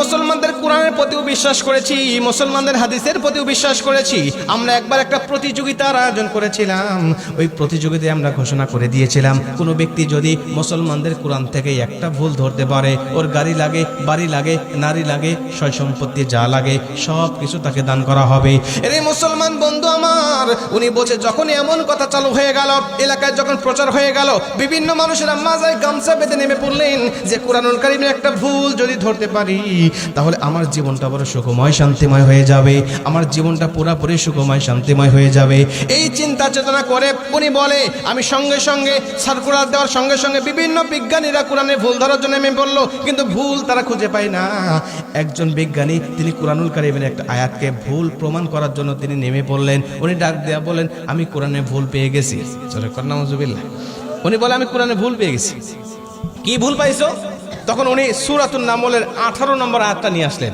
মুসলমানদের কোরআনের প্রতিও বিশ্বাস করেছি, মুসলমানদের হাদিসের প্রতিও বিশ্বাস করেছি। আমরা একবার একটা প্রতিযোগিতার আয়োজন করেছিলাম। ওই প্রতিযোগিতায় আমরা ঘোষণা করে দিয়েছিলাম, কোনো ব্যক্তি যদি মুসলমানদের কোরআন থেকে একটা ভুল ধরতে পারে, ওর গাড়ি লাগে, বাড়ি লাগে, নারী লাগে, সয় সম্পত্তি যা লাগে, সব কিছু তাকে দান করা হবে। এর মুসলমান বন্ধু আমার, উনি বলছে, যখন এমন কথা চালু হয়ে গেল, এলাকায় যখন প্রচার হয়ে গেল, বিভিন্ন মানুষেরা মাজায় গামছা বেঁধে নেমে পড়লেন যে, কোরআনুল কারিমের একটা ভুল যদি ধরতে পারি তাহলে আমার জীবনটা বড় সুখময়, শান্তিময় হয়ে যাবে। আমার জীবনটা পুরাপুরি সুখময়, শান্তিময় হয়ে যাবে। এই চিন্তা চেতনা করে উনি বলে, আমি সঙ্গে সঙ্গে সার্কুলার দেওয়ার সঙ্গে সঙ্গে বিভিন্ন বিজ্ঞানীরা কোরআনে ভুল ধরার জন্য নেমে পড়ল কিন্তু ভুল তারা খুঁজে পায় না। একজন বিজ্ঞানী, তিনি কোরআনুল কারিমের একটা আয়াতকে ভুল প্রমাণ করার জন্য তিনি নেমে পড়লেন। উনি ডাক দেয়া বলেন আমি কোরআনে ভুল পেয়ে গেছি। উনি বলে, আমি কোরআনে ভুল পেয়ে গেছি। কি ভুল পাইছো? তখন উনি সুরাতুল নামলের আঠারো নম্বর আয়াতটা নিয়ে আসলেন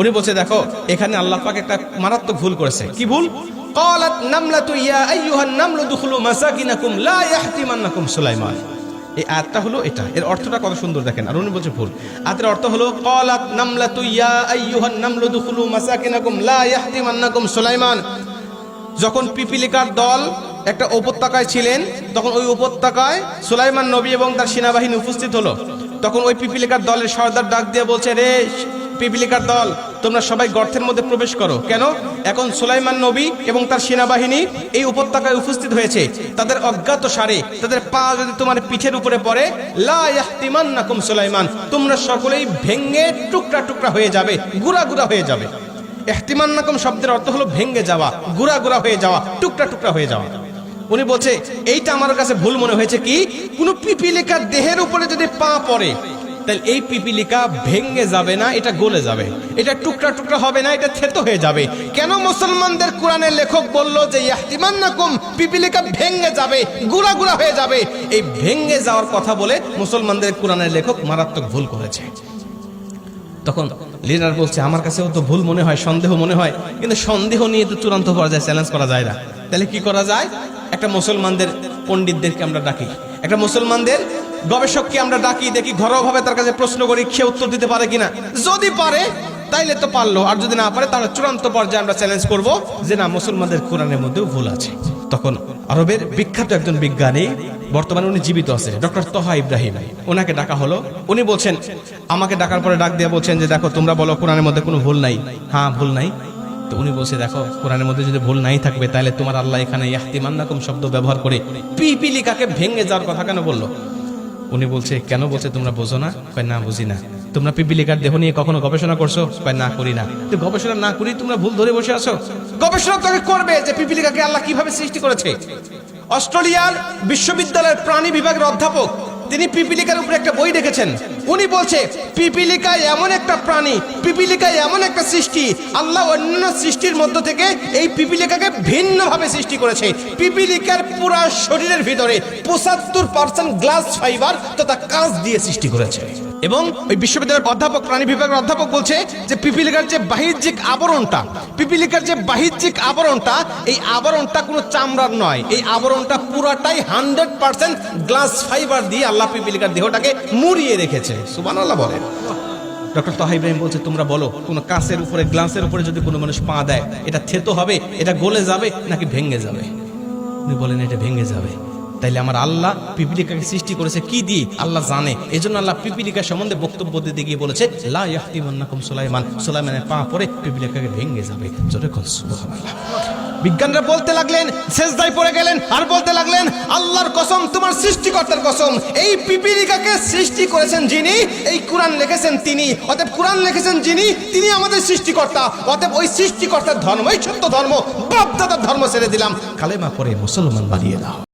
উনি বলছে দেখো এখানে আল্লাহ পাক একটা মারাত্মক ভুল করেছে কি ভুল قالت نملة يا أيها النمل ادخلوا مساكنكم لا يحطمنكم سليمان এই আয়াতটা হলো এটা এর অর্থটা কত সুন্দর দেখেন আর উনি বলছে ভুল আয়াতের অর্থ হলো قالت نملة يا أيها النمل ادخلوا مساكنكم لا يحطمنكم سليمان যখন পিপিলিকার দল একটা উপত্যকায় ছিলেন তখন ওই উপত্যকায় সুলাইমান নবী এবং তার সেনাবাহিনী উপস্থিত হলো তখন ওই পিপিলিকার দলের সর্দার ডাক দিয়ে বলছে, রে পিপিলিকার দল, তোমরা সবাই গর্তের মধ্যে প্রবেশ করো। কেন? এখন সুলাইমান নবী এবং তার সেনাবাহিনী এই উপত্যকায় উপস্থিত হয়েছে। তাদের অজ্ঞাত সারে, তাদের পা যদি তোমার পিঠের উপরে পড়ে, লা ইয়াহতিমান্নাকুম সুলাইমান, তোমরা সকলেই ভেঙ্গে টুকরা টুকরা হয়ে যাবে, গুড়া গুড়া হয়ে যাবে। এহতিমান্নাকুম শব্দের অর্থ হলো ভেঙ্গে যাওয়া, গুড়া গুড়া হয়ে যাওয়া, টুকরা টুকরা হয়ে যাওয়া। উনি বলছে, এইটা আমার কাছে ভুল মনে হয়েছে কি? কোনো পিপিলিকার দেহের উপরে যদি পা পড়ে, তাহলে এই পিপিলিকা ভেঙে যাবে না, এটা গলে যাবে। এটা টুকরা টুকরা হবে না, এটা থেতো হয়ে যাবে। কেন মুসলমানদের কোরআনের লেখক বলল যে, ইয়াহতিমান্নাকুম, পিপিলিকা ভেঙ্গে যাবে, গুড়া গুড়া হয়ে যাবে। এই ভেঙে যাওয়ার কথা বলে মুসলমানদের কোরআনের লেখক মারাত্মক ভুল করেছে। তখন লিডার বলছে, আমার কাছেও তো ভুল মনে হয়, সন্দেহ মনে হয়, কিন্তু সন্দেহ নিয়ে তো চূড়ান্ত পর্যায়ে চ্যালেঞ্জ করা যায় না। তাহলে কি করা যায়? একটা মুসলমানদের পণ্ডিতদেরকে আমরা ডাকি, একটা মুসলমানদের গবেষককে আমরা ডাকি, দেখি ঘরোয়াভাবে তার কাছে প্রশ্ন করি, সে উত্তর দিতে পারে কিনা? যদি পারে, তাইলে তো পারল, আর যদি না পারে, তাহলে চূড়ান্ত পর্যায়ে আমরা চ্যালেঞ্জ করব যে না, মুসলমানদের কোরআনের মধ্যেও ভুল আছে। তখন আরবের বিখ্যাত একজন বিজ্ঞানী, বর্তমানে উনি জীবিত আছে, ডক্টর তহা ইব্রাহিম। ওনাকে ডাকা হলো। উনি বলছেন, আমাকে ডাকার পরে ডাক দিয়ে বলছেন যে, দেখো, তোমরা বলো কোরআনের মধ্যে কোনো ভুল নাই। হ্যাঁ ভুল নাই। তো উনি বলছে, দেখো, কোরআনের মধ্যে যদি ভুল নাই থাকবে, তাহলে তোমার আল্লাহ এখানে ইয়াহতিমান্নাকুম শব্দ ব্যবহার করে পিপিলিকাকে ভেঙে যাওয়ার কথা কেন বলল? উনি বলছে, কেন বলছে তোমরা বোঝো না? না, বুঝি না। তোমরা পিপিলিকার দেহ নিয়ে কখনো গবেষণা করছ? না করি না। তো গবেষণা না করি তোমরা ভুল ধরে বসে আছো? গবেষণা তবে করবে যে পিপিলিকাকে আল্লাহ কীভাবে সৃষ্টি করেছে। অস্ট্রেলিয়ার বিশ্ববিদ্যালয়ের প্রাণী বিভাগের অধ্যাপক, তিনি পিপিলিকার উপরে একটা বই রেখেছেন। উনি বলছে পিপিলিকা এমন একটা প্রাণী পিপিলিকা এমন একটা সৃষ্টি, আল্লাহ অন্যান্য সৃষ্টির মধ্য থেকে এই পিপিলিকাকে ভিন্নভাবে সৃষ্টি করেছে। পিপিলিকার পুরা শরীরের ভিতরে পঁচাত্তর পার্সেন্ট গ্লাস ফাইবার তথা কাঁচ দিয়ে সৃষ্টি করেছে। এবং ওই বিশ্ববিদ্যালয়ের অধ্যাপক প্রাণী বিভাগের অধ্যাপক বলছে যে, পিপিলিকার যে বাহ্যিক আবরণটা, পিপিলিকার যে বাহ্যিক আবরণটা, এই আবরণটা কোনো চামড়ার নয়। এই আবরণটা পুরাটাই হান্ড্রেড পার্সেন্ট গ্লাস ফাইবার দিয়ে আল্লাহ পিপিলিকার দেহটাকে মুড়িয়ে রেখেছে। সুবান আল্লাহ বলেন। ডক্টর তাহা ইব্রাহিম বলছে, তোমরা বলো, কোনো কাঁচের উপরে, গ্লাসের উপরে যদি কোনো মানুষ পা দেয়, এটা থেতো হবে, এটা গলে যাবে নাকি ভেঙে যাবে? উনি বলেন, এটা ভেঙে যাবে। তাইলে আমার আল্লাহ পিপিলিকাকে সৃষ্টি করেছে কি দিয়ে? আল্লাহ জানে। এই জন্য আল্লাহ পিপিলিকা সম্বন্ধে বক্তব্য দিতে গিয়ে বলেছে, লা ইয়াহতিমান্নাকুম সুলাইমান। সুলাইমানের পা পরে পিপিলিকাকে ভেঙে যাবে। বিজ্ঞানরা বলতে লাগলেন, শেষদায় পড়ে গেলেন আর বলতে লাগলেন, আল্লাহর কসম, তোমার সৃষ্টিকর্তার কসম। এই পিপিলিকাকে সৃষ্টি করেছেন যিনি, এই কোরআন লিখেছেন তিনি। অতএব কোরআন লিখেছেন যিনি, তিনি আমাদের সৃষ্টিকর্তা। অতএব ওই সৃষ্টিকর্তার ধর্ম, এই সত্য ধর্ম বাপ দাদার ধর্ম ছেড়ে দিলাম। কালেমা পরে মুসলমান বানিয়ে দাও।